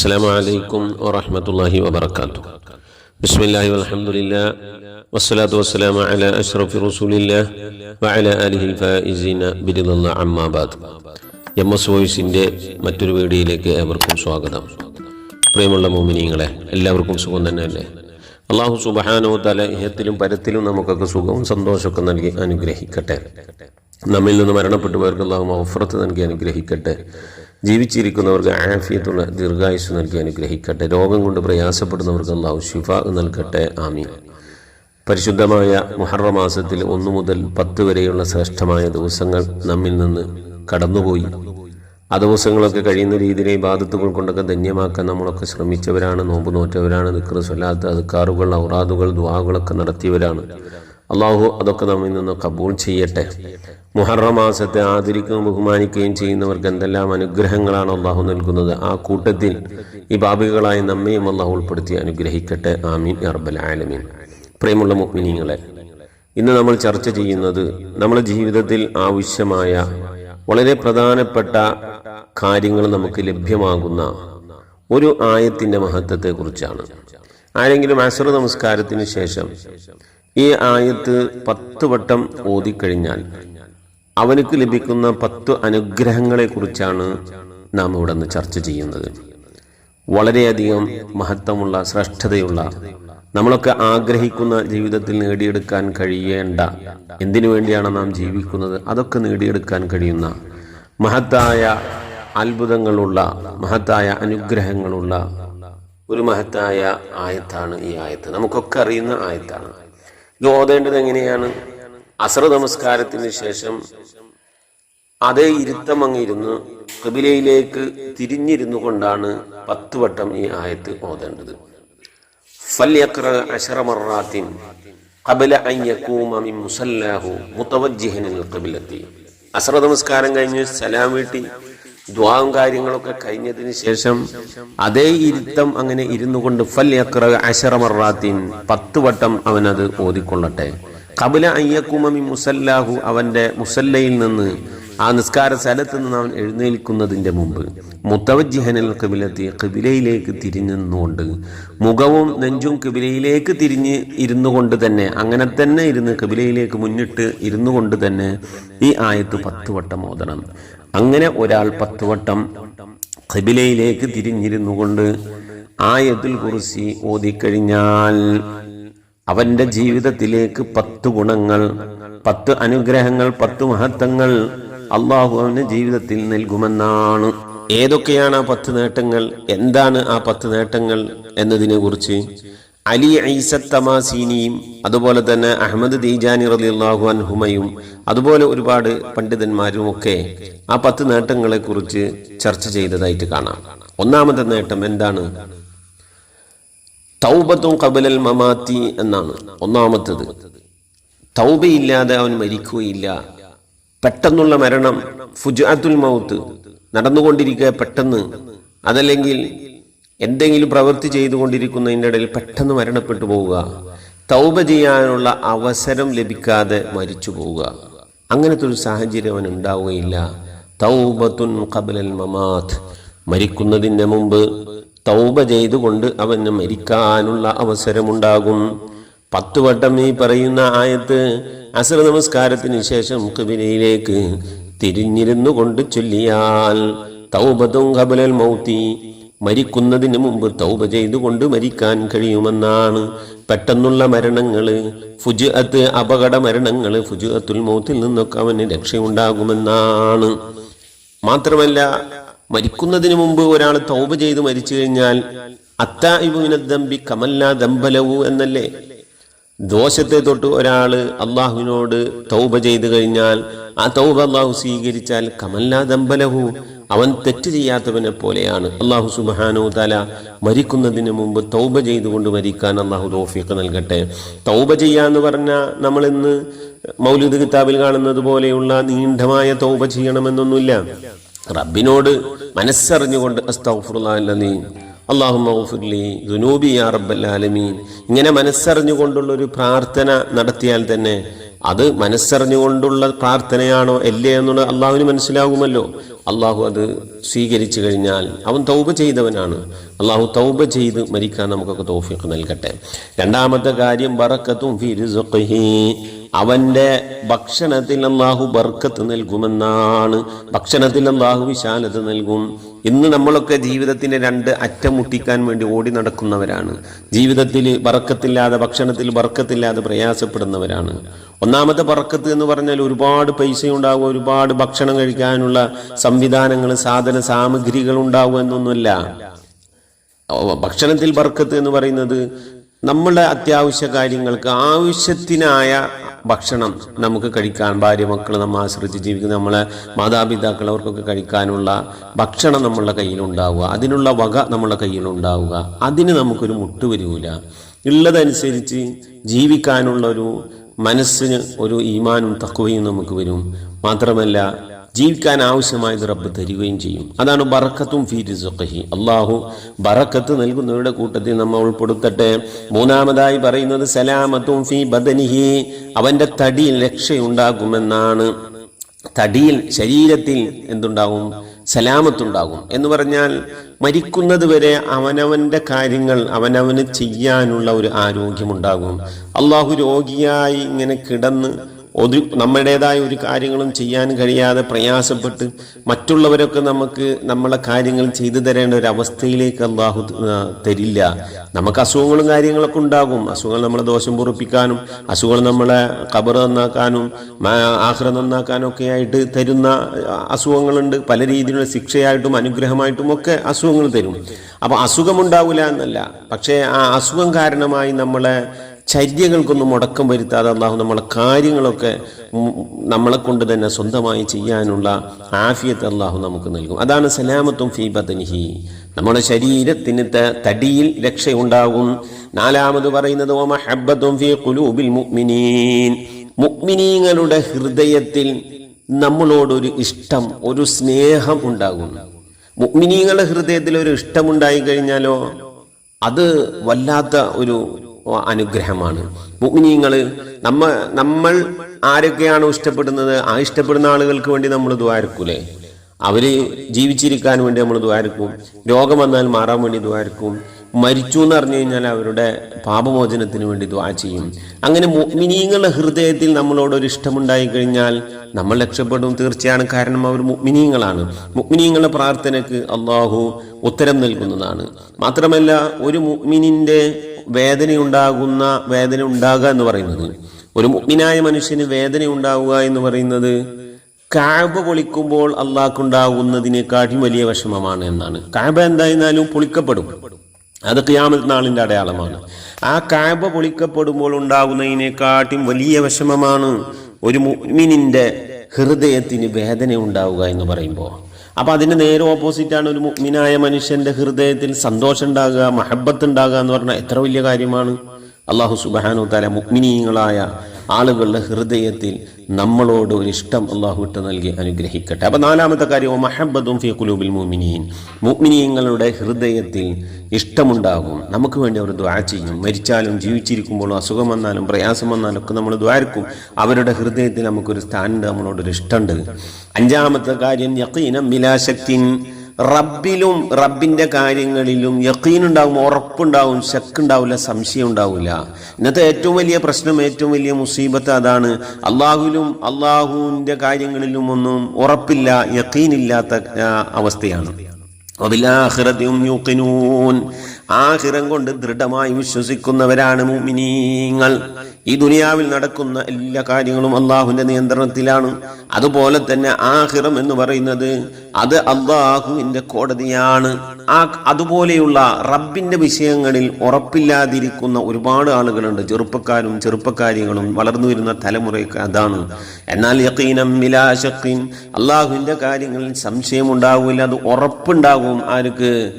السلام عليكم ورحمة الله وبركاته بسم الله والحمد لله والصلاة والسلام على أشرف رسول الله وعلى آله الفائزين برضا الله عما بعد M S വോയിസിൻ്റെ മറ്റൊരു വീഡിയോയിലേക്ക് ഏവർക്കും സ്വാഗതം പ്രിയമുള്ള മോമിനിയങ്ങളെ എല്ലാവർക്കും സുഖം തന്നെയല്ലേ അള്ളാഹു സുബഹാനോ തല ഇഹത്തിലും പരത്തിലും നമുക്കൊക്കെ സുഖവും സന്തോഷമൊക്കെ നൽകി അനുഗ്രഹിക്കട്ടെ നമ്മിൽ നിന്ന് മരണപ്പെട്ടു പോയവർക്ക് അള്ളാഹു മഫറത്ത് നൽകി അനുഗ്രഹിക്കട്ടെ ജീവിച്ചിരിക്കുന്നവർക്ക് ആഫിയത്തുള്ള ദീർഘായുസ് നൽകി അനുഗ്രഹിക്കട്ടെ. രോഗം കൊണ്ട് പ്രയാസപ്പെടുന്നവർക്ക് അള്ളാഹു ശിഫ നൽകട്ടെ. ആമീൻ. പരിശുദ്ധമായ മുഹറ മാസത്തിൽ ഒന്നു മുതൽ പത്ത് വരെയുള്ള ശ്രേഷ്ഠമായ ദിവസങ്ങൾ നമ്മിൽ നിന്ന് കടന്നുപോയി. ആ ദിവസങ്ങളൊക്കെ കഴിയുന്ന രീതിയിലെ ബാധത്തുകൾ കൊണ്ടൊക്കെ ധന്യമാക്കാൻ നമ്മളൊക്കെ ശ്രമിച്ചവരാണ് നോമ്പ് നോറ്റവരാണ് നിക്കർ സ്വല്ലാത്ത അതുക്കാറുകൾ ഔറാദുകൾ ദ്വാകളൊക്കെ നടത്തിയവരാണ്. അള്ളാഹു അതൊക്കെ നമ്മിൽ നിന്ന് കബൂൾ ചെയ്യട്ടെ. മുഹറ മാസത്തെ ആദരിക്കുകയും ബഹുമാനിക്കുകയും ചെയ്യുന്നവർക്ക് എന്തെല്ലാം അനുഗ്രഹങ്ങളാണ് അള്ളാഹു നൽകുന്നത്. ആ കൂട്ടത്തിൽ ഈ ബാബികളായി നമ്മയും അള്ളാഹു ഉൾപ്പെടുത്തി അനുഗ്രഹിക്കട്ടെ. ആമീൻ അറബൽ ആലമീൻ. പ്രിയമുള്ള മുഗ്മിനീങ്ങളെ ഇന്ന് നമ്മൾ ചർച്ച ചെയ്യുന്നത് നമ്മുടെ ജീവിതത്തിൽ ആവശ്യമായ വളരെ പ്രധാനപ്പെട്ട കാര്യങ്ങൾ നമുക്ക് ലഭ്യമാകുന്ന ഒരു ആയത്തിന്റെ മഹത്വത്തെക്കുറിച്ചാണ്. ആരെങ്കിലും അസർ നമസ്കാരത്തിന് ശേഷം ഈ ആയത്ത് പത്ത് വട്ടം ഓതിക്കഴിഞ്ഞാൽ അവനക്ക് ലഭിക്കുന്ന പത്ത് അനുഗ്രഹങ്ങളെ കുറിച്ചാണ് നാം ഇവിടെ നിന്ന് ചർച്ച ചെയ്യുന്നത്. വളരെയധികം മഹത്വമുള്ള ശ്രേഷ്ഠതയുള്ള നമ്മളൊക്കെ ആഗ്രഹിക്കുന്ന ജീവിതത്തിൽ നേടിയെടുക്കാൻ കഴിയേണ്ട എന്തിനു വേണ്ടിയാണ് നാം ജീവിക്കുന്നത് അതൊക്കെ നേടിയെടുക്കാൻ കഴിയുന്ന മഹത്തായ അത്ഭുതങ്ങളുള്ള മഹത്തായ അനുഗ്രഹങ്ങളുള്ള ഒരു മഹത്തായ ആയത്താണ് ഈ ആയത്ത്. നമുക്കൊക്കെ അറിയുന്ന ആയത്താണ്. ഇത് ഓതേണ്ടത് എങ്ങനെയാണ്? അസർ നമസ്കാരത്തിന് ശേഷം അതേ ഇരുത്തം അങ്ങിരുന്ന് കബിലയിലേക്ക് തിരിഞ്ഞിരുന്നു കൊണ്ടാണ് പത്ത് വട്ടം ഈ ആയത്ത് ഓതേണ്ടത്. ഫല്യക്ര അശറമറാത്തിൻ കബല അയ്യക്കൂമി മുത്തവജിഹനിൽ കബിലെത്തി. അസർ നമസ്കാരം കഴിഞ്ഞ് സലാം വീട്ടി. ദ്വാവും കാര്യങ്ങളൊക്കെ കഴിഞ്ഞതിന് ശേഷം അതേ ഇരുത്തം അങ്ങനെ ഇരുന്നു കൊണ്ട് ഫൽ യക്ര അശറമറാത്തിൻ പത്ത് വട്ടം അവനത് ഓതിക്കൊള്ളട്ടെ. കബില അയ്യക്കുമി മുസല്ലാഹു അവന്റെ മുസല്ലയിൽ നിന്ന് ആ നിസ്കാര സ്ഥലത്ത് നിന്ന് അവൻ എഴുന്നേൽക്കുന്നതിന്റെ മുമ്പ് മുത്തവജിഹനൽ കബിലത്തി കബിലയിലേക്ക് തിരിഞ്ഞു നിന്നുകൊണ്ട് മുഖവും നെഞ്ചും കബിലയിലേക്ക് തിരിഞ്ഞ് ഇരുന്നു കൊണ്ട് തന്നെ അങ്ങനെ തന്നെ ഇരുന്ന് കബിലയിലേക്ക് മുന്നിട്ട് ഇരുന്നു കൊണ്ട് തന്നെ ഈ ആയത്ത് പത്ത് വട്ടം ഓതണം. അങ്ങനെ ഒരാൾ പത്ത് വട്ടം കബിലയിലേക്ക് തിരിഞ്ഞിരുന്നു കൊണ്ട് ആയത്തുൽ കുറിസി ഓതിക്കഴിഞ്ഞാൽ അവന്റെ ജീവിതത്തിലേക്ക് പത്ത് ഗുണങ്ങൾ പത്ത് അനുഗ്രഹങ്ങൾ പത്ത് മഹത്വങ്ങൾ അള്ളാഹു അവന്റെ ജീവിതത്തിൽ നൽകുമെന്നാണ്. ഏതൊക്കെയാണ് ആ പത്ത് നേട്ടങ്ങൾ? എന്താണ് ആ പത്ത് നേട്ടങ്ങൾ എന്നതിനെ കുറിച്ച് അലി ഐസത്തമാസീനിയും അതുപോലെ തന്നെ അഹമ്മദ് ദീജാനി റലി അള്ളാഹു അൻഹുമയും അതുപോലെ ഒരുപാട് പണ്ഡിതന്മാരും ഒക്കെ ആ പത്ത് നേട്ടങ്ങളെ കുറിച്ച് ചർച്ച ചെയ്തതായിട്ട് കാണാം. ഒന്നാമത്തെ നേട്ടം എന്താണ്? തൗബത്തും കബലൽ മമാത്തി എന്നാണ് ഒന്നാമത്തത്. തൗബയില്ലാതെ അവൻ മരിക്കുകയില്ല. പെട്ടെന്നുള്ള മരണം ഫുജാത്തുൽ മൗത്ത് നടന്നുകൊണ്ടിരിക്കുക പെട്ടെന്ന് അതല്ലെങ്കിൽ എന്തെങ്കിലും പ്രവൃത്തി ചെയ്തുകൊണ്ടിരിക്കുന്നതിന്റെ ഇടയിൽ പെട്ടെന്ന് മരണപ്പെട്ടു പോവുക. തൗബ ചെയ്യാനുള്ള അവസരം ലഭിക്കാതെ മരിച്ചു പോവുക. അങ്ങനത്തെ ഒരു സാഹചര്യം അവൻ ഉണ്ടാവുകയില്ല. തൗബത്തുൻ കബലൽ മമാത് മരിക്കുന്നതിന് മുമ്പ് തൗബ ചെയ്തുകൊണ്ട് അവന് മരിക്കാനുള്ള അവസരമുണ്ടാകും. പത്ത് വട്ടം ഈ പറയുന്ന ആയത്ത് അസർ നമസ്കാരത്തിന് ശേഷം കബിലയിലേക്ക് തിരിഞ്ഞിരുന്നു കൊണ്ട് ചൊല്ലിയാൽ തൗബത്തും കബലൽ മൗത്തി. മരിക്കുന്നതിന് മുമ്പ് തൗബ ചെയ്തുകൊണ്ട് മരിക്കാൻ കഴിയുമെന്നാണ്. പെട്ടെന്നുള്ള മരണങ്ങൾ ഫുജ് അത്ത് അപകട മരണങ്ങൾ ഫുജ് അത്തുൽ മൗത്തിൽ നിന്നൊക്കെ അവന് രക്ഷയുണ്ടാകുമെന്നാണ്. മാത്രമല്ല മരിക്കുന്നതിന് മുമ്പ് ഒരാൾ തൗബ ചെയ്ത് മരിച്ചു കഴിഞ്ഞാൽ അത്തായിബുവിനദ്ദമ്പി കമല്ല ദമ്പലവു എന്നല്ലേ? ദോഷത്തെ തൊട്ട് ഒരാൾ അള്ളാഹുവിനോട് തൗബ ചെയ്തു കഴിഞ്ഞാൽ ആ തൗബ അള്ളാഹു സ്വീകരിച്ചാൽ കമല്ലാ ദമ്പലഹു അവൻ തെറ്റ് ചെയ്യാത്തവനെ പോലെയാണ്. അള്ളാഹു സുബാനോ തല മരിക്കുന്നതിന് മുമ്പ് തൗബ ചെയ്തുകൊണ്ട് മരിക്കാൻ അള്ളാഹു തോഫിക്ക് നൽകട്ടെ. തൗബ ചെയ്യാന്ന് പറഞ്ഞാൽ നമ്മൾ ഇന്ന് മൗലിദ് കിതാബിൽ കാണുന്നത് പോലെയുള്ള നീണ്ടമായ തൗബ ചെയ്യണമെന്നൊന്നുമില്ല. റബ്ബിനോട് മനസ്സറിഞ്ഞുകൊണ്ട് അസ്തഫുറുല്ലാ റബ്ബൽ ആലമീൻ. ഇങ്ങനെ മനസ്സറിഞ്ഞുകൊണ്ടുള്ള ഒരു പ്രാർത്ഥന നടത്തിയാൽ തന്നെ അത് മനസ്സറിഞ്ഞുകൊണ്ടുള്ള പ്രാർത്ഥനയാണോ അല്ലേ എന്നുള്ളത് അള്ളാഹുവിന് മനസ്സിലാകുമല്ലോ. അള്ളാഹു അത് സ്വീകരിച്ചു കഴിഞ്ഞാൽ അവൻ തൗബ ചെയ്തവനാണ്. അള്ളാഹു തൗബ ചെയ്ത് മരിക്കാൻ നമുക്കൊക്കെ തോഫിക്ക് നൽകട്ടെ. രണ്ടാമത്തെ കാര്യം ബറക്കത്തും അവന്റെ ഭക്ഷണത്തിൽ അള്ളാഹു ബർക്കത്ത് നൽകുമെന്നാണ്. ഭക്ഷണത്തിൽ അള്ളാഹു വിശാലത നൽകും. ഇന്ന് നമ്മളൊക്കെ ജീവിതത്തിന്റെ രണ്ട് അറ്റം മുട്ടിക്കാൻ വേണ്ടി ഓടി നടക്കുന്നവരാണ്. ജീവിതത്തിൽ ബറക്കത്തില്ലാതെ ഭക്ഷണത്തിൽ ബറക്കത്തില്ലാതെ പ്രയാസപ്പെടുന്നവരാണ്. ഒന്നാമത്തെ പറക്കത്ത് എന്ന് പറഞ്ഞാൽ ഒരുപാട് പൈസ ഉണ്ടാവുക ഒരുപാട് ഭക്ഷണം കഴിക്കാനുള്ള സംവിധാനങ്ങൾ സാധന സാമഗ്രികൾ ഉണ്ടാവുക എന്നൊന്നുമല്ല. ഭക്ഷണത്തിൽ ബർക്കത്ത് എന്ന് പറയുന്നത് നമ്മുടെ അത്യാവശ്യ കാര്യങ്ങൾക്ക് ആവശ്യത്തിനായ ഭക്ഷണം നമുക്ക് കഴിക്കാൻ ഭാര്യ മക്കൾ നമ്മൾ ആശ്രയിച്ച് ജീവിക്കുന്ന നമ്മളെ മാതാപിതാക്കൾ അവർക്കൊക്കെ കഴിക്കാനുള്ള ഭക്ഷണം നമ്മളുടെ കയ്യിലുണ്ടാവുക. അതിനുള്ള വക നമ്മളുടെ കയ്യിലുണ്ടാവുക. അതിന് നമുക്കൊരു മുട്ട് വരൂല. ഉള്ളതനുസരിച്ച് ജീവിക്കാനുള്ള ഒരു മനസ്സിന് ഒരു ഈമാനും തക്കവയും നമുക്ക് വരും. മാത്രമല്ല ജീവിക്കാൻ ആവശ്യമായത് റബ്ബ് തരികയും ചെയ്യും. അതാണ് ബറക്കത്തും ഫീ റിസ്ഖിഹി. അള്ളാഹു ബറക്കത്ത് നൽകുന്നവരുടെ കൂട്ടത്തിൽ നമ്മൾ ഉൾപ്പെടുത്തട്ടെ. മൂന്നാമതായി പറയുന്നത് സലാമത്തും ഫീ ബദനിഹി. അവന്റെ തടിയിൽ രക്ഷയുണ്ടാകുമെന്നാണ്. തടിയിൽ ശരീരത്തിൽ എന്തുണ്ടാവും സലാമത്തുണ്ടാകും. എന്ന് പറഞ്ഞാൽ മരിക്കുന്നത് വരെ അവനവന്റെ കാര്യങ്ങൾ അവനവന് ചെയ്യാനുള്ള ഒരു ആരോഗ്യമുണ്ടാകും. അള്ളാഹു രോഗിയായി ഇങ്ങനെ കിടന്ന് ഒരു നമ്മുടേതായ ഒരു കാര്യങ്ങളും ചെയ്യാൻ കഴിയാതെ പ്രയാസപ്പെട്ട് മറ്റുള്ളവരൊക്കെ നമുക്ക് നമ്മളെ കാര്യങ്ങൾ ചെയ്തു തരേണ്ട ഒരു അവസ്ഥയിലേക്ക് അള്ളാഹു തരില്ല. നമുക്ക് അസുഖങ്ങളും കാര്യങ്ങളൊക്കെ ഉണ്ടാകും. അസുഖങ്ങൾ നമ്മളെ ദോഷം പൊറപ്പിക്കാനും അസുഖങ്ങൾ നമ്മളെ കബർ നന്നാക്കാനും ആഹ്ര നന്നാക്കാനും ഒക്കെ ആയിട്ട് തരുന്ന അസുഖങ്ങളുണ്ട്. പല രീതിയിലുള്ള ശിക്ഷയായിട്ടും അനുഗ്രഹമായിട്ടും ഒക്കെ അസുഖങ്ങൾ തരും. അപ്പൊ അസുഖമുണ്ടാവില്ല എന്നല്ല. പക്ഷേ ആ അസുഖം കാരണമായി നമ്മളെ ചര്യകൾക്കൊന്നും മുടക്കം വരുത്താതെ അള്ളാഹു നമ്മളെ കാര്യങ്ങളൊക്കെ നമ്മളെ കൊണ്ട് തന്നെ സ്വന്തമായി ചെയ്യാനുള്ള ആഫിയത്ത് അള്ളാഹു നമുക്ക് നൽകും. അതാണ് സലാമത്തും ഫീ ബദനിഹി. നമ്മുടെ ശരീരത്തിന് തടിയിൽ രക്ഷയുണ്ടാകും. നാലാമത് പറയുന്നത് വമഹബ്ബത്തും ഫീ ഹൃദയത്തിൽ നമ്മളോടൊരു ഇഷ്ടം ഒരു സ്നേഹം ഉണ്ടാകും മുഅ്മിനീങ്ങളുടെ ഹൃദയത്തിൽ ഒരു ഇഷ്ടമുണ്ടായി കഴിഞ്ഞാലോ അത് വല്ലാത്ത ഒരു അനുഗ്രഹമാണ്. മുഗ്നീങ്ങൾ നമ്മ നമ്മൾ ആരൊക്കെയാണോ ഇഷ്ടപ്പെടുന്നത് ആ ഇഷ്ടപ്പെടുന്ന ആളുകൾക്ക് വേണ്ടി നമ്മൾ ദ്വാരക്കൂലേ അവർ ജീവിച്ചിരിക്കാൻ വേണ്ടി നമ്മൾ ദ്വാരക്കും രോഗം വന്നാൽ മാറാൻ വേണ്ടി ദ്വാരക്കും മരിച്ചു എന്ന് അറിഞ്ഞു കഴിഞ്ഞാൽ അവരുടെ പാപമോചനത്തിന് വേണ്ടി ദ്വാ ചെയ്യും. അങ്ങനെ മിനിങ്ങളുടെ ഹൃദയത്തിൽ നമ്മളോട് ഒരു ഇഷ്ടമുണ്ടായി കഴിഞ്ഞാൽ നമ്മൾ രക്ഷപ്പെടും. തീർച്ചയാണ് കാരണം അവർ മുഗ്മിനീങ്ങളാണ് മുഗ്മിനീങ്ങളുടെ പ്രാർത്ഥനയ്ക്ക് അള്ളാഹു ഉത്തരം നൽകുന്നതാണ്. മാത്രമല്ല ഒരു മിനിന്റെ വേദനയുണ്ടാകുന്ന വേദന ഉണ്ടാകുക എന്ന് പറയുന്നത് ഒരു മുഗ്മിനായ മനുഷ്യന് വേദന ഉണ്ടാവുക എന്ന് പറയുന്നത് കാബ പൊളിക്കുമ്പോൾ അള്ളാഹ്ക്കുണ്ടാകുന്നതിനെക്കാട്ടിയും വലിയ വിഷമമാണ് എന്നാണ്. കാബ എന്തായിരുന്നാലും പൊളിക്കപ്പെടും. അത് ഖിയാമത്ത് നാളിന്റെ അടയാളമാണ്. ആ കായ്പ പൊളിക്കപ്പെടുമ്പോൾ ഉണ്ടാകുന്നതിനെക്കാട്ടും വലിയ വിഷമമാണ് ഒരു മുഅ്മിനിന്റെ ഹൃദയത്തിന് വേദന ഉണ്ടാവുക എന്ന് പറയുമ്പോൾ. അപ്പോൾ അതിന്റെ നേരെ ഓപ്പോസിറ്റാണ് ഒരു മുഗ്മിനായ മനുഷ്യന്റെ ഹൃദയത്തിൽ സന്തോഷം ഉണ്ടാകുക മഹബത്ത് ഉണ്ടാകുക എന്ന് പറഞ്ഞാൽ എത്ര വലിയ കാര്യമാണ്? അള്ളാഹു സുബാനു തല മുഗ്മിനീയങ്ങളായ ആളുകളുടെ ഹൃദയത്തിൽ നമ്മളോട് ഒരു ഇഷ്ടം അള്ളാഹു ഇട്ട് നൽകി അനുഗ്രഹിക്കട്ടെ. അപ്പൊ നാലാമത്തെ കാര്യം മഹബദും ഫി കുലൂബിൽ മുഅ്മിനീൻ. മുഅ്മിനീങ്ങളുടെ ഹൃദയത്തിൽ ഇഷ്ടമുണ്ടാകും. നമുക്ക് വേണ്ടി അവർ ദ്വാ ചെയ്യും. മരിച്ചാലും ജീവിച്ചിരിക്കുമ്പോഴും അസുഖം വന്നാലും പ്രയാസം വന്നാലും ഒക്കെ നമ്മൾ ദ്വാരക്കും അവരുടെ ഹൃദയത്തിൽ നമുക്കൊരു സ്ഥാനമുണ്ട് നമ്മളോടൊരു ഇഷ്ടമുണ്ട്. അഞ്ചാമത്തെ കാര്യം യക്കീനം ബിലാശക്തിൻ റബ്ബിലും റബ്ബിന്റെ കാര്യങ്ങളിലും യക്കീനുണ്ടാവും ഉറപ്പുണ്ടാവും ശക്കുണ്ടാവില്ല സംശയം ഉണ്ടാവില്ല ഇന്നത്തെ ഏറ്റവും വലിയ പ്രശ്നം ഏറ്റവും വലിയ മുസീബത്ത് അതാണ്. അള്ളാഹുലും അള്ളാഹുവിന്റെ കാര്യങ്ങളിലും ഒന്നും ഉറപ്പില്ല യക്കീനില്ലാത്ത അവസ്ഥയാണ്. ആഖിറം കൊണ്ട് ദൃഢമായി വിശ്വസിക്കുന്നവരാണ് മുഅ്മിനീങ്ങൾ. ഈ ദുനിയാവിൽ നടക്കുന്ന എല്ലാ കാര്യങ്ങളും അള്ളാഹുവിന്റെ നിയന്ത്രണത്തിലാണ്. അതുപോലെ തന്നെ ആഹിറം എന്ന് പറയുന്നത് അത് അള്ളാഹുവിന്റെ കോടതിയാണ്. ആ അതുപോലെയുള്ള റബ്ബിന്റെ വിഷയങ്ങളിൽ ഉറപ്പില്ലാതിരിക്കുന്ന ഒരുപാട് ആളുകളുണ്ട്. ചെറുപ്പക്കാരും ചെറുപ്പക്കാരികളും വളർന്നു വരുന്ന തലമുറയൊക്കെ അതാണ്. എന്നാൽ യക്കീനം മിലാശക്കീൻ അള്ളാഹുവിന്റെ കാര്യങ്ങളിൽ സംശയമുണ്ടാവില്ല അത് ഉറപ്പുണ്ടാകും ആർക്ക്?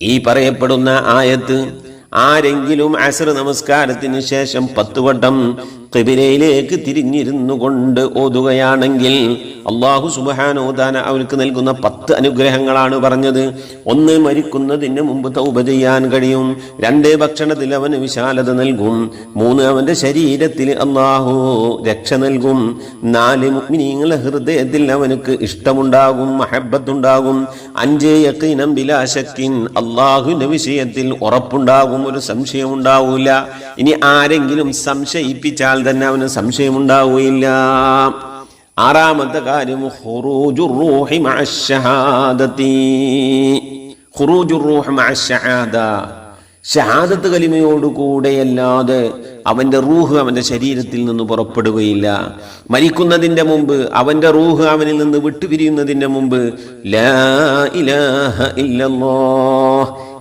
ഈ പറയപ്പെടുന്ന ആയത്ത് ആരെങ്കിലും അസർ നമസ്കാരത്തിന് ശേഷം പത്ത് വട്ടം കിബിലയിലേക്ക് തിരിഞ്ഞിരുന്നു കൊണ്ട് ഓതുകയാണെങ്കിൽ അള്ളാഹു സുബഹാനോദാന അവർക്ക് നൽകുന്ന പത്ത് അനുഗ്രഹങ്ങളാണ് പറഞ്ഞത്. ഒന്ന് മരിക്കുന്നതിന് മുമ്പ് തൗപ ചെയ്യാൻ കഴിയും. രണ്ട് ഭക്ഷണത്തിൽ അവന് വിശാലത നൽകും. മൂന്ന് അവന്റെ ശരീരത്തിൽ അള്ളാഹു രക്ഷ നൽകും. നാല് മുഗ്മിനീങ്ങളെ ഹൃദയത്തിൽ അവനക്ക് ഇഷ്ടമുണ്ടാകും മഹബത്തുണ്ടാകും അഞ്ച് യക്കീനം ബിലാശക്കിൻ അള്ളാഹുവിന്റെ വിഷയത്തിൽ ഉറപ്പുണ്ടാകും ഒരു സംശയം ഉണ്ടാവൂല ഇനി ആരെങ്കിലും സംശയിപ്പിച്ചാൽ തന്നെ അവന് സംശയമുണ്ടാവുകയില്ല. ആറാമത്തെ കാര്യം ഷഹാദത്ത് കലിമയോടുകൂടെയല്ലാതെ അവന്റെ റൂഹ് അവന്റെ ശരീരത്തിൽ നിന്ന് പുറപ്പെടുകയില്ല. മരിക്കുന്നതിന്റെ മുമ്പ് അവന്റെ റൂഹ് അവനിൽ നിന്ന് വിട്ടുപിരിയുന്നതിന്റെ മുമ്പ് ലാ ഇലാഹ ഇല്ലല്ലാഹ്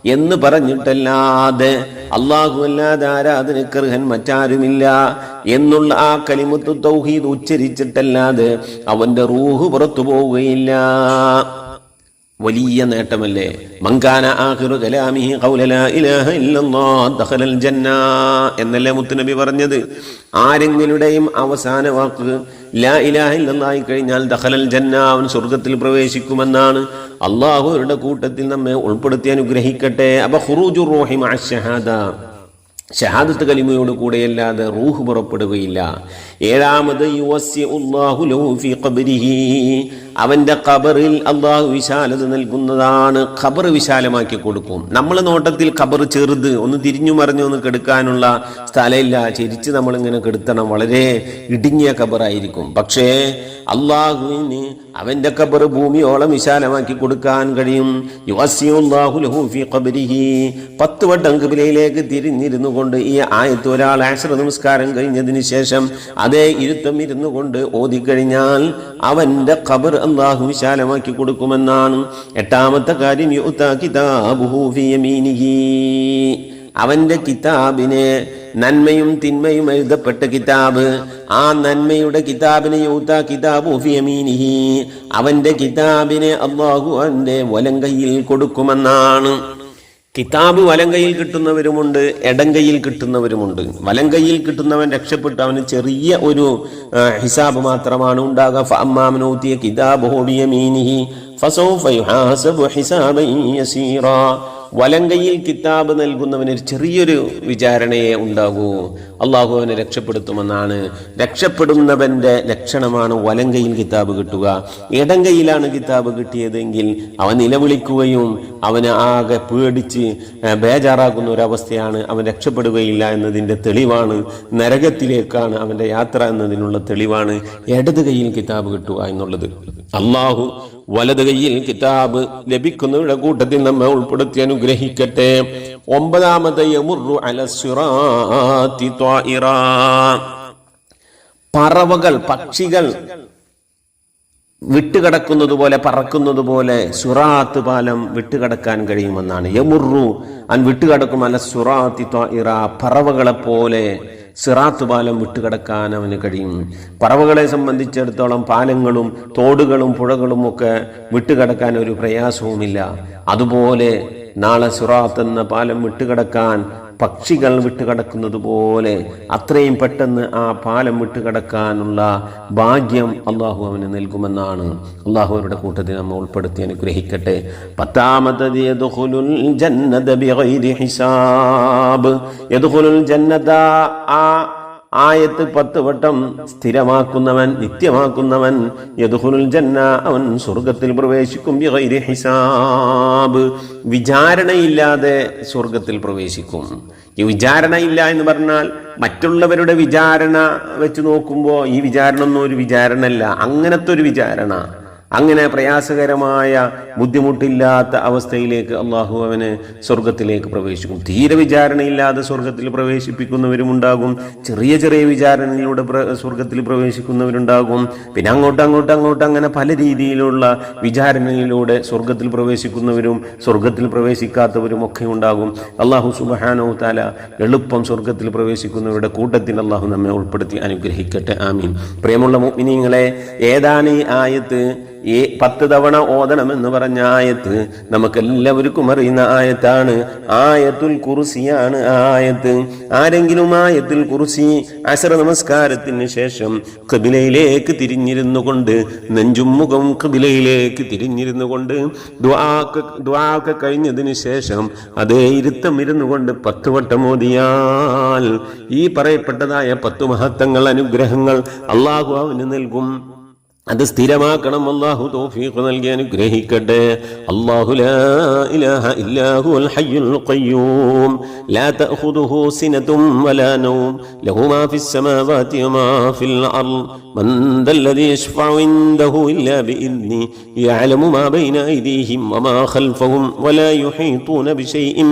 എന്ന് പറഞ്ഞിട്ടല്ലാതെ അള്ളാഹു അല്ലാതെ ആരാധന ആരാധനക്കർഹൻ മറ്റാരുമില്ല എന്നുള്ള ആ കലിമത്ത് തൗഹീദ് ഉച്ചരിച്ചിട്ടല്ലാതെ അവന്റെ റൂഹ് പുറത്തു പോവുകയില്ല. വലിയ നേട്ടമല്ലേ? മങ്കാന ആഖിറു കലാമിഹി ഖൗല ലാ ഇലാഹ ഇല്ലല്ലാഹ് ദഖലൽ ജന്ന എന്നല്ലേ മുത്തുനബി പറഞ്ഞത്? ആരെങ്കിലുടെയും അവസാന വാക്ക് ലാ ഇലാഹ ഇല്ലല്ലാഹി കഴിഞ്ഞാൽ ദഖലൽ ജന്ന അവൻ സ്വർഗത്തിൽ പ്രവേശിക്കുമെന്നാണ്. അള്ളാഹുരുടെ കൂട്ടത്തിൽ നമ്മെ ഉൾപ്പെടുത്തി അനുഗ്രഹിക്കട്ടെ. അപ്പൊ ഹുറൂജു റൂഹി മഅ ഷഹാദത്ത് കലിമയോട് കൂടെയല്ലാതെ റൂഹ് പുറപ്പെടുകയില്ല. ഏഴാമത് അവന്റെ ഖബറിൽ അള്ളാഹു വിശാലത നൽകുന്നതാണ്. ഖബർ വിശാലമാക്കി കൊടുക്കും. നമ്മൾ നോട്ടത്തിൽ ഖബർ ചെറുത് ഒന്ന് തിരിഞ്ഞു മറിഞ്ഞു ഒന്ന് കെടുക്കാനുള്ള സ്ഥലമില്ല. ചിരിച്ച് നമ്മളിങ്ങനെ കെടുത്തണം. വളരെ ഇടുങ്ങിയ ഖബറായിരിക്കും. പക്ഷേ അള്ളാഹുവിന് അവന്റെ ഖബർ ഭൂമിയോളം വിശാലമാക്കി കൊടുക്കാൻ കഴിയും. ഫീ ഖബരിഹി. പത്ത് വട്ടം കബിലയിലേക്ക് തിരിഞ്ഞിരുന്നു കൊണ്ട് ഈ ആയത്ത് ഒരാൾ ആശ്ര നമസ്കാരം കഴിഞ്ഞതിന് ശേഷം അതേ ഇരുത്തം ഇരുന്നു കൊണ്ട് ഓതിക്കഴിഞ്ഞാൽ അവന്റെ ഖബർ അള്ളാഹു വിശാലമാക്കി കൊടുക്കുമെന്നാണ്. എട്ടാമത്തെ കാര്യം യുഅ്താ കിതാബുഹു ഫീ അവന്റെ കിതാബിനെ നന്മയും തിന്മയും എഴുതപ്പെട്ട കിതാബ്. ആ നന്മയുടെ കിതാബിനെ യൂത്ത കിതാബ് അവന്റെ കിതാബിനെ അള്ളാഹു അവന്റെ വലങ്കയിൽ കൊടുക്കുമെന്നാണ്. കിതാബ് വലം കയ്യിൽ കിട്ടുന്നവരുമുണ്ട് എടം കയ്യിൽ കിട്ടുന്നവരുമുണ്ട്. വലം കയ്യിൽ കിട്ടുന്നവൻ രക്ഷപ്പെട്ടു അവന് ചെറിയ ഒരു ഹിസാബ് മാത്രമാണ് ഉണ്ടാകുക. യസീറാ. വലങ്കയിൽ കിതാബ് നൽകുന്നവന് ചെറിയൊരു വിചാരണയെ ഉണ്ടാകൂ. അള്ളാഹു അവനെ രക്ഷപ്പെടുത്തുമെന്നാണ്. രക്ഷപ്പെടുന്നവന്റെ ലക്ഷണമാണ് വലങ്കയിൽ കിതാബ് കിട്ടുക. ഇടങ്കയിലാണ് കിതാബ് കിട്ടിയതെങ്കിൽ അവൻ നിലവിളിക്കുകയും അവന് ആകെ പേടിച്ച് ബേജാറാക്കുന്ന ഒരവസ്ഥയാണ് അവൻ രക്ഷപ്പെടുകയില്ല എന്നതിന്റെ തെളിവാണ്. നരകത്തിലേക്കാണ് അവന്റെ യാത്ര എന്നതിനുള്ള തെളിവാണ് ഇടത് കയ്യിൽ കിതാബ് കിട്ടുക എന്നുള്ളത്. അള്ളാഹു വലത് കയ്യിൽ കിതാബ് ലഭിക്കുന്നവരുടെ കൂട്ടത്തിൽ നമ്മെ ഉൾപ്പെടുത്തി അനുഗ്രഹിക്കട്ടെ. ഒമ്പതാമത്തെ യമുറു. പറവകൾ പക്ഷികൾ വിട്ടുകിടക്കുന്നത് പോലെ പറക്കുന്നത് പോലെ സുറാത്ത് പാലം വിട്ടുകിടക്കാൻ കഴിയുമെന്നാണ്. യമുറു അൻ വിട്ടുകിടക്കും അല്ല സുറാത്തി പറവകളെ പോലെ സിറാത്ത് പാലം വിട്ടുകിടക്കാൻ അവന് കഴിയും. പറവകളെ സംബന്ധിച്ചിടത്തോളം പാലങ്ങളും തോടുകളും പുഴകളും ഒക്കെ വിട്ടുകിടക്കാൻ ഒരു പ്രയാസവുമില്ല. അതുപോലെ നാളെ സുറാത്ത് എന്ന പാലം വിട്ടുകിടക്കാൻ പക്ഷികൾ വിട്ടുകടക്കുന്നത് പോലെ അത്രയും പെട്ടെന്ന് ആ പാലം വിട്ടുകടക്കാനുള്ള ഭാഗ്യം അള്ളാഹു അവന് നൽകുമെന്നാണ്. അള്ളാഹു കൂട്ടത്തിൽ നമ്മൾ ഉൾപ്പെടുത്തി അനുഗ്രഹിക്കട്ടെ. ജന്നത ആ ആയത്ത് പത്ത് വട്ടം സ്ഥിരമാക്കുന്നവൻ നിത്യമാക്കുന്നവൻ യദ്ഖുലുൽ ജന്ന അവൻ സ്വർഗത്തിൽ പ്രവേശിക്കും ഹിസാബ്. വിചാരണയില്ലാതെ സ്വർഗത്തിൽ പ്രവേശിക്കും. ഈ വിചാരണയില്ല എന്ന് പറഞ്ഞാൽ മറ്റുള്ളവരുടെ വിചാരണ വെച്ച് നോക്കുമ്പോൾ ഈ വിചാരണ ഒന്നും ഒരു വിചാരണ അല്ല അങ്ങനത്തെ ഒരു വിചാരണ. അങ്ങനെ പ്രയാസകരമായ ബുദ്ധിമുട്ടില്ലാത്ത അവസ്ഥയിലേക്ക് അള്ളാഹു അവന് സ്വർഗത്തിലേക്ക് പ്രവേശിക്കും. തീരെ വിചാരണയില്ലാതെ സ്വർഗത്തിൽ പ്രവേശിപ്പിക്കുന്നവരുമുണ്ടാകും. ചെറിയ ചെറിയ വിചാരണയിലൂടെ സ്വർഗത്തിൽ പ്രവേശിക്കുന്നവരുണ്ടാകും. പിന്നെ അങ്ങോട്ട് അങ്ങോട്ട് അങ്ങോട്ട് അങ്ങനെ പല രീതിയിലുള്ള വിചാരണയിലൂടെ സ്വർഗത്തിൽ പ്രവേശിക്കുന്നവരും സ്വർഗത്തിൽ പ്രവേശിക്കാത്തവരും ഒക്കെ ഉണ്ടാകും. അള്ളാഹു സുബഹാനോ താല എളുപ്പം സ്വർഗത്തിൽ പ്രവേശിക്കുന്നവരുടെ കൂട്ടത്തിൽ അള്ളാഹു നമ്മെ ഉൾപ്പെടുത്തി അനുഗ്രഹിക്കട്ടെ. ആമീൻ. പ്രിയമുള്ള മുഅ്മിനീങ്ങളെ ഏതാണ് ഈ ആയത്ത്? ഈ പത്ത് തവണ ഓതണം എന്ന് പറഞ്ഞ ആയത്ത് നമുക്കെല്ലാവർക്കും അറിയുന്ന ആയത്താണ്. ആയത്തുൽ കുറിസിയാണ് ആയത്ത്. ആരെങ്കിലും ആയത്തിൽ കുറിസി അസർ നമസ്കാരത്തിന് ശേഷം കബിലയിലേക്ക് തിരിഞ്ഞിരുന്നു കൊണ്ട് നെഞ്ചും മുഖം കബിലയിലേക്ക് തിരിഞ്ഞിരുന്നു കൊണ്ട് ദ്വാക്ക് കഴിഞ്ഞതിന് ശേഷം അതേ ഇരുത്തം ഇരുന്നു കൊണ്ട് പത്ത് വട്ടം ഓതിയാൽ ഈ പറയപ്പെട്ടതായ പത്ത് മഹത്വങ്ങൾ അനുഗ്രഹങ്ങൾ അള്ളാഹു അവന് നൽകും. അത് സ്ഥിരമാക്കണം അള്ളാഹു തൗഫീഖ് നൽകി അനുഗ്രഹിക്കട്ടെ അല്ലാഹു ലാ ഇലാഹ ഇല്ലാഹു അൽ ഹയ്യുൽ ഖയ്യൂം ലാ തഅഖുദുഹു സിനതും വലാ നൗം ലഹു മാ ഫിസ് സമാവാതി വമാ ഫിൽ അർള് من ذا الذي يشفع عنده إلا بإذنه يعلم ما بين أيديهم وما خلفهم ولا يحيطون بشيء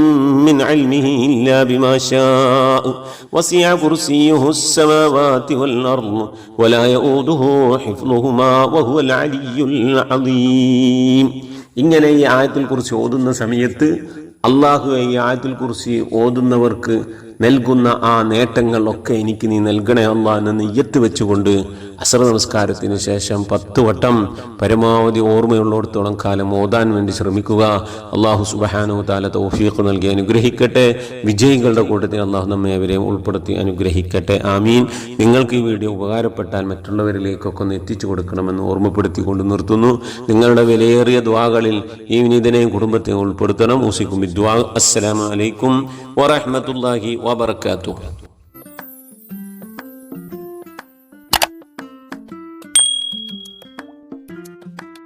من علمه إلا بما شاء وسع كرسيه السماوات والأرض ولا يؤوده حفظهما وهو العلي العظيم ഇങ്ങനെ ഈ ആയത്തിൽ കുറിച്ച് ഓതുന്ന സമയത്ത് അള്ളാഹു ഈ ആയത്തിൽ കുറിച്ച് ഓതുന്നവർക്ക് നൽകുന്ന ആ നേട്ടങ്ങളൊക്കെ എനിക്ക് നീ നൽകണേ അല്ല എന്ന് നെയ്യത്ത് വെച്ചുകൊണ്ട് അസർ നമസ്കാരത്തിന് ശേഷം പത്ത് വട്ടം പരമാവധി ഓർമ്മയുള്ളിടത്തോളം കാലം ഓതാൻ വേണ്ടി ശ്രമിക്കുക. അള്ളാഹു സുബഹാനു താല തൗഫീഖ് നൽകി അനുഗ്രഹിക്കട്ടെ. വിജയികളുടെ കൂട്ടത്തിൽ അള്ളാഹു നമ്മെ അവരെയും ഉൾപ്പെടുത്തി അനുഗ്രഹിക്കട്ടെ. ആമീൻ. നിങ്ങൾക്ക് ഈ വീഡിയോ ഉപകാരപ്പെട്ടാൽ മറ്റുള്ളവരിലേക്കൊക്കെ ഒന്ന് എത്തിച്ചു കൊടുക്കണമെന്ന് ഓർമ്മപ്പെടുത്തിക്കൊണ്ട് നിർത്തുന്നു. നിങ്ങളുടെ വിലയേറിയ ദ്വാകളിൽ ഈ വിനീതനെയും കുടുംബത്തെയും ഉൾപ്പെടുത്തണം. ഊസിക്കും അസ്സലാമലൈക്കും അസ്സലാമു അലൈക്കും wabarakatuh.